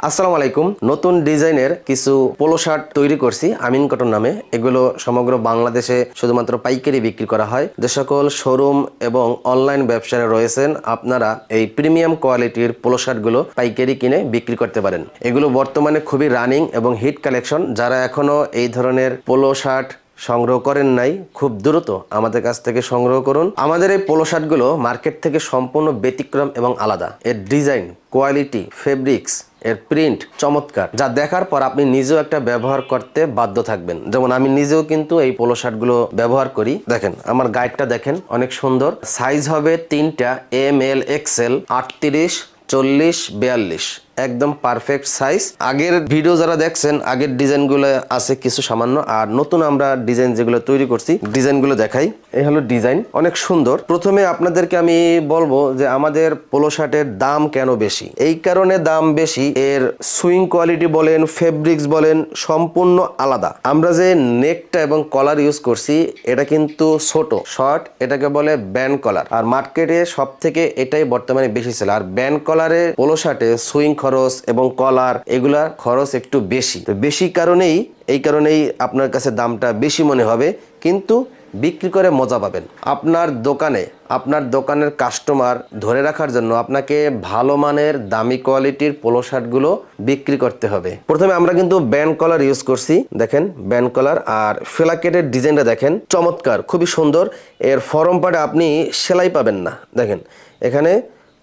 আসসালামু আলাইকুম। নতুন ডিজাইনের কিছু পোলো শার্ট তৈরি করছি আমিন কটন নামে। এগুলো সমগ্র বাংলাদেশে শুধুমাত্র পাইকারি বিক্রি করা হয়। যে সকল শোরুম এবং অনলাইন ব্যবসায় রয়েছেন, আপনারা এই প্রিমিয়াম কোয়ালিটির পোলো শার্টগুলো পাইকারি কিনে বিক্রি করতে পারেন। এগুলো বর্তমানে খুবই রানিং এবং হিট কালেকশন। যারা এখনও এই ধরনের পোলো শার্ট সংগ্রহ করেন নাই, খুব দ্রুত আমাদের কাছ থেকে সংগ্রহ করুন। আমাদের এই পোলো শার্টগুলো মার্কেট থেকে সম্পূর্ণ ব্যতিক্রম এবং আলাদা। এর ডিজাইন, কোয়ালিটি, ফেব্রিক্স এর প্রিন্ট চমৎকার, যা দেখার পর আপনি নিজেও একটা ব্যবহার করতে বাধ্য থাকবেন। যেমন আমি নিজেও কিন্তু এই পোলো শার্টগুলো ব্যবহার করি। দেখেন, আমার গাইডটা দেখেন, অনেক সুন্দর। সাইজ হবে তিনটা এম এল এক্সেল আটত্রিশ, চল্লিশ, বিয়াল্লিশ। একদম পারফেক্ট সাইজ আগের ভিডিও যারা দেখছেন, আগের ডিজাইনগুলো আছে কিছু সামান্য। আর নতুন আমরা ডিজাইন যেগুলো তৈরি করছি ডিজাইনগুলো দেখাই। এই হলো ডিজাইন অনেক সুন্দর। প্রথমে আপনাদেরকে আমি বলব যে আমাদের পোলো শার্টের দাম কেন বেশি? এই কারণে দাম বেশি, এর সুইং কোয়ালিটি বলেন ফেব্রিক্স বলেন, সম্পূর্ণ আলাদা। আমরা যে নেকটা এবং কলার ইউজ করছি, এটা কিন্তু ছোট শর্ট এটাকে বলে ব্যান্ড কলার আর মার্কেটে সব থেকে এটাই বর্তমানে বেশি ছিল আর ব্যান্ড কলারে পোলো শার্টে সুইং খরচ এবং কলার এগুলার খরচ একটু বেশি। তো বেশি কারণেই, এই কারণেই আপনার কাছে দামটা বেশি মনে হবে, কিন্তু বিক্রি করে মজা পাবেন। আপনার দোকানে, আপনার দোকানের কাস্টমার ধরে রাখার জন্য আপনাকে ভালো মানের দামি কোয়ালিটির পোলো শার্টগুলো বিক্রি করতে হবে। প্রথমে আমরা কিন্তু ব্যান্ড কলার ইউজ করছি। দেখেন ব্যান্ড কলার আর ফেলাকেটের ডিজাইনটা দেখেন, চমৎকার, খুবই সুন্দর। এর ফরম পার্টে আপনি সেলাই পাবেন না। দেখেন, এখানে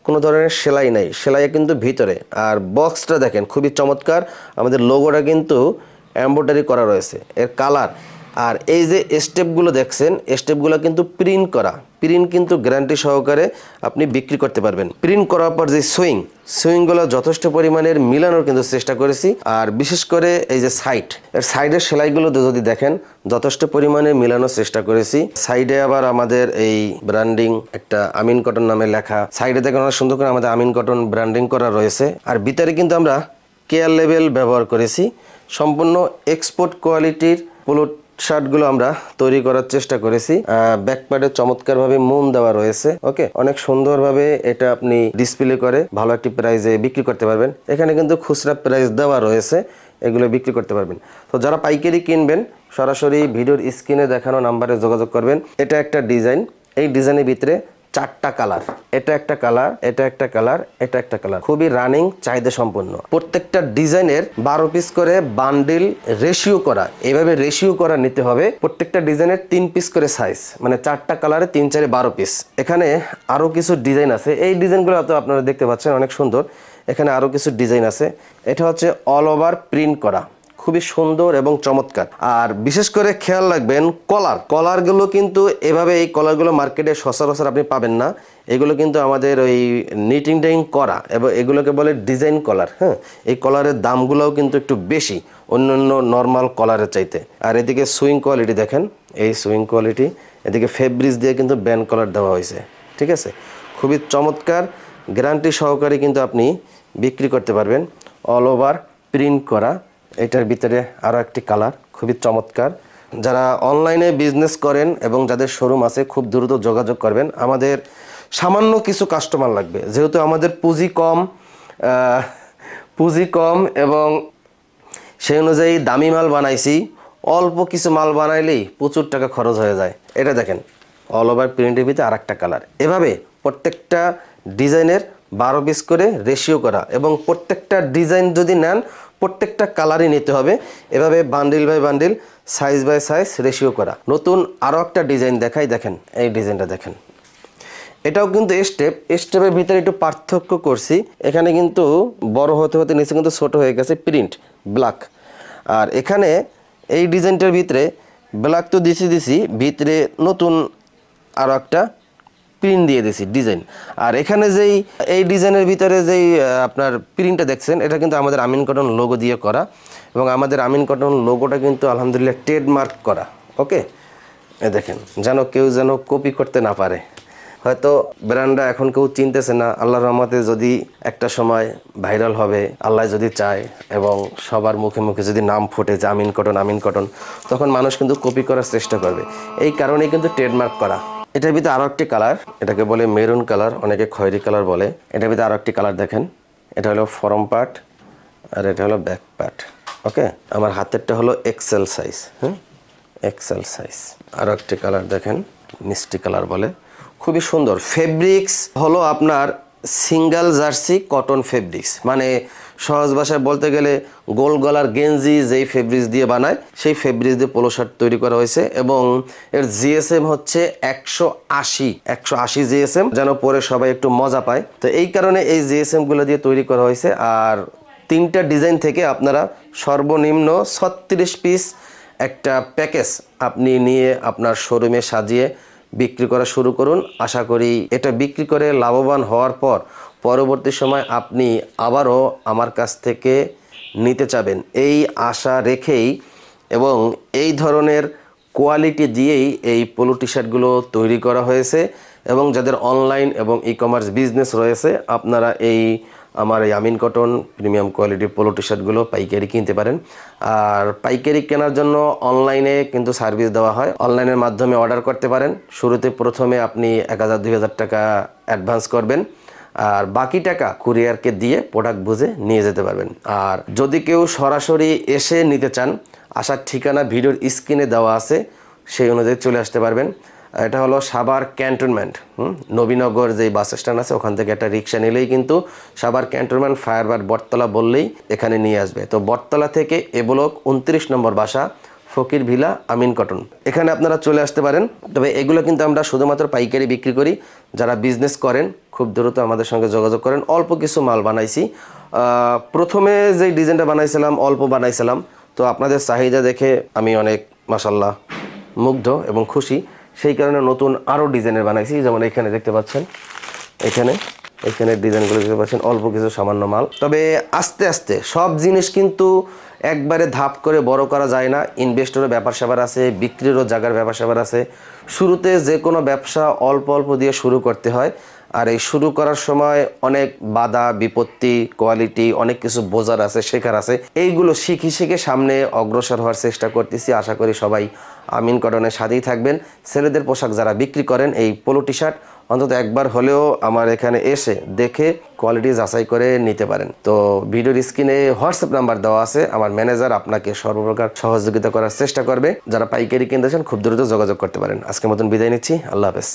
কোনো ধরনের সেলাই নাই। সেলাই কিন্তু ভিতরে। আর বক্সটা দেখেন, খুবই চমৎকার। আমাদের লোগোটা কিন্তু এম্ব্রয়ডারি করা রয়েছে। এর কালার আর এই যে স্টেপগুলো দেখছেন স্টেপগুলো কিন্তু প্রিন্ট করা। প্রিন্ট কিন্তু গ্যারান্টি সহকারে আপনি বিক্রি করতে পারবেন। প্রিন্ট করার পর যে সুইং সুইংগুলো যথেষ্ট পরিমাণের মিলানোর কিন্তু চেষ্টা করেছি। আর বিশেষ করে এই যে সাইড এর সাইডের সেলাইগুলো যদি দেখেন, যথেষ্ট পরিমাণে মিলানোর চেষ্টা করেছি। সাইডে আবার আমাদের এই ব্র্যান্ডিং একটা আমিন কটন নামে লেখা। সাইডে দেখেন অনেক সুন্দর করে আমাদের আমিন কটন ব্র্যান্ডিং করা রয়েছে। আর ভিতরে কিন্তু আমরা কেয়ার লেভেল ব্যবহার করেছি। সম্পূর্ণ এক্সপোর্ট কোয়ালিটির পোলো শার্টগুলো আমরা তৈরি করার চেষ্টা করেছি। ব্যাকপ্যাডে চমৎকারভাবে মুন দেওয়া রয়েছে ওকে অনেক সুন্দরভাবে এটা আপনি ডিসপ্লে করে ভালো একটি প্রাইজে বিক্রি করতে পারবেন। এখানে কিন্তু খুচরা প্রাইস দেওয়া রয়েছে, এগুলো বিক্রি করতে পারবেন। তো যারা পাইকারি কিনবেন, সরাসরি ভিডিওর স্ক্রিনে দেখানো নাম্বারে যোগাযোগ করবেন। এটা একটা ডিজাইন এই ডিজাইনের ভিতরে চারটা কালার এটা একটা কালার এটা একটা কালার এটা একটা কালার খুবই রানিং চাহিদা সম্পন্ন। প্রত্যেকটা ডিজাইনের বারো পিস করে বান্ডিল রেশিও করা। এভাবে রেশিও করা নিতে হবে। প্রত্যেকটা ডিজাইনের তিন পিস করে সাইজ মানে চারটা কালারে তিন চারে বারো পিস এখানে আরও কিছু ডিজাইন আছে। এই ডিজাইনগুলো তো আপনারা দেখতে পাচ্ছেন, অনেক সুন্দর। এখানে আরও কিছু ডিজাইন আছে। এটা হচ্ছে অল ওভার প্রিন্ট করা। খুবই সুন্দর এবং চমৎকার। আর বিশেষ করে খেয়াল রাখবেন, কলার। কলারগুলো কিন্তু এভাবে এই কলারগুলো মার্কেটে সচরাচর আপনি পাবেন না। এগুলো কিন্তু আমাদের ওই নিটিং টাইং করা এবং এগুলোকে বলে ডিজাইন কলার হ্যাঁ? এই কলারের দামগুলোও কিন্তু একটু বেশি অন্য অন্য নর্মাল কলারের চাইতে। আর এদিকে সুইং কোয়ালিটি দেখেন, এই সুইং কোয়ালিটি এদিকে ফেব্রিক্স দিয়ে কিন্তু ব্যান্ড কলার দেওয়া হয়েছে, ঠিক আছে? খুবই চমৎকার গ্যারান্টি সহকারে কিন্তু আপনি বিক্রি করতে পারবেন। অল ওভার প্রিন্ট করা এটার ভিতরে আরও একটি কালার, খুবই চমৎকার। যারা অনলাইনে বিজনেস করেন এবং যাদের শোরুম আছে, খুব দ্রুত যোগাযোগ করবেন। আমাদের সামান্য কিছু কাস্টমার লাগবে। যেহেতু আমাদের পুঁজি কম পুঁজি কম এবং সেই অনুযায়ী দামি মাল বানাইছি, অল্প কিছু মাল বানাইলেই প্রচুর টাকা খরচ হয়ে যায়। এটা দেখেন অল ওভার প্রিন্টের ভিতরে আর একটা কালার। এভাবে প্রত্যেকটা ডিজাইনের বারো পিস করে রেশিও করা এবং প্রত্যেকটা ডিজাইন যদি নেন প্রত্যেকটা কালারই নিতে হবে। এভাবে bundle by bundle size by size ratio করা। নতুন আরও একটা ডিজাইন দেখাই, দেখেন, এই ডিজাইনটা দেখেন। এটাও কিন্তু স্টেপ স্টেপের ভিতরে একটু পার্থক্য করছি। এখানে কিন্তু বড় হতে হতে নিচে কিন্তু ছোট হয়ে গেছে প্রিন্ট ব্ল্যাক আর এখানে এই ডিজাইনটার ভিতরে ব্ল্যাক তো দিছি দিছি, ভিতরে নতুন আরও একটা প্রিন্ট দিয়ে দিছি ডিজাইন আর এখানে যেই, এই ডিজাইনের ভিতরে যেই আপনার প্রিন্টটা দেখছেন, এটা কিন্তু আমাদের আমিন কটন লোগো দিয়ে করা এবং আমাদের আমিন কটন লোগোটা কিন্তু আলহামদুলিল্লাহ ট্রেডমার্ক করা ওকে এ দেখেন, যেন কেউ যেন কপি করতে না পারে। হয়তো ব্র্যান্ডটা এখন কেউ চিনতেছে না আল্লাহ রহমতে যদি একটা সময় ভাইরাল হবে, আল্লাহ যদি চায় এবং সবার মুখে মুখে যদি নাম ফুটে যে আমিন কটন আমিন কটন তখন মানুষ কিন্তু কপি করার চেষ্টা করবে। এই কারণেই কিন্তু ট্রেডমার্ক করা। এটার ভিতরে আরও একটি কালার এটাকে বলে মেরুন কালার অনেকে খয়েরি কালার বলে। এটার ভিতরে আরও একটি কালার দেখেন। এটা হলো ফরম পার্ট আর এটা হলো ব্যাক পার্ট ওকে আমার হাতেরটা হলো এক্সেল সাইজ হ্যাঁ এক্সেল সাইজ আর একটি কালার দেখেন, মিষ্টি কালার বলে। খুবই সুন্দর। ফেব্রিক্স হলো আপনার সিঙ্গেল জার্সি কটন ফেব্রিক্স মানে সহজ ভাষায় বলতে গেলে গোল গলার গেঞ্জি যেই ফেব্রিক্স দিয়ে বানায়, সেই ফেব্রিক্স দিয়ে পোলো শার্ট তৈরি করা হয়েছে এবং এর জিএসএম হচ্ছে একশো আশি একশো আশি জিএসএম যেন পরে সবাই একটু মজা পায়। তো এই কারণে এই জিএসএমগুলো দিয়ে তৈরি করা হয়েছে আর তিনটা ডিজাইন থেকে আপনারা সর্বনিম্ন ছত্রিশ পিস একটা প্যাকেজ আপনি নিয়ে আপনার শোরুমে সাজিয়ে বিক্রি করা শুরু করুন। আশা করি এটা বিক্রি করে লাভবান হওয়ার পর পরবর্তী সময় আপনি আবারও আমার কাছ থেকে নিতে চাবেন। এই আশা রেখেই এবং এই ধরনের কোয়ালিটি দিয়েই এই পোলো টি শার্টগুলো তৈরি করা হয়েছে এবং যাদের অনলাইন এবং ই কমার্স বিজনেস রয়েছে, আপনারা এই আমার এই আমিন কটন প্রিমিয়াম কোয়ালিটির পোলো টি শার্টগুলো পাইকারি কিনতে পারেন। আর পাইকারি কেনার জন্য অনলাইনে কিন্তু সার্ভিস দেওয়া হয়। অনলাইনের মাধ্যমে অর্ডার করতে পারেন। শুরুতে প্রথমে আপনি এক হাজার, দুই হাজার টাকা অ্যাডভান্স করবেন। আর বাকি টাকা কুরিয়ারকে দিয়ে প্রোডাক্ট বুঝে নিয়ে যেতে পারবেন। আর যদি কেউ সরাসরি এসে নিতে চান, আসার ঠিকানা ভিডিওর স্ক্রিনে দেওয়া আছে, সেই অনুযায়ী চলে আসতে পারবেন। এটা হলো সাবার ক্যান্টনমেন্ট নবীনগর যে বাস স্ট্যান্ড আছে, ওখান থেকে একটা রিক্সা নিলেই কিন্তু সাবার ক্যান্টনমেন্ট ফায়ারবার বটতলা বললেই এখানে নিয়ে আসবে। তো বটতলা থেকে এ ব্লক উনত্রিশ নম্বর বাসা ফকির ভিলা আমিন কটন। এখানে আপনারা চলে আসতে পারেন, তবে এগুলো কিন্তু আমরা শুধুমাত্র পাইকারি বিক্রি করি। যারা বিজনেস করেন, খুব দ্রুত আমাদের সঙ্গে যোগাযোগ করেন। অল্প কিছু মাল বানাইছি। প্রথমে যে ডিজাইনটা বানাইছিলাম, অল্প বানাইছিলাম। তো আপনাদের চাহিদা দেখে আমি অনেক মাসাল্লাহ মুগ্ধ এবং খুশি। সেই কারণে নতুন আরও ডিজাইনের বানাইছি। যেমন এখানে দেখতে পাচ্ছেন, এখানে। এখানে ডিজাইনগুলো দেখতে পাচ্ছেন, অল্প কিছু সামান্য মাল। তবে আস্তে আস্তে সব জিনিস কিন্তু একবারে ধাপ করে বড় করা যায় না। ইনভেস্টরের ব্যাপার স্যাপার আছে, বিক্রিরও জায়গার ব্যাপার স্যাপার আছে। শুরুতে যে কোনো ব্যবসা অল্প অল্প দিয়ে শুরু করতে হয়। আর এই শুরু করার সময় অনেক বাধা, বিপত্তি কোয়ালিটি অনেক কিছু বোঝার আছে, শেখার আছে। এইগুলো শিখে শিখে সামনে অগ্রসর হওয়ার চেষ্টা করতেছি। আশা করি সবাই আমিন কটনের সাথেই থাকবেন। ছেলেদের পোশাক যারা বিক্রি করেন, এই পোলো টি শার্ট অন্তত একবার হলেও আমার এখানে এসে দেখে কোয়ালিটি যাচাই করে নিতে পারেন। তো ভিডিওর স্ক্রিনে হোয়াটসঅ্যাপ নাম্বার দেওয়া আছে। আমার ম্যানেজার আপনাকে সর্বপ্রকার সহযোগিতা করার চেষ্টা করবে। যারা পাইকারি কিনতেছেন খুব দ্রুত যোগাযোগ করতে পারেন। আজকের মতন বিদায় নিচ্ছি। আল্লাহ হাফেজ।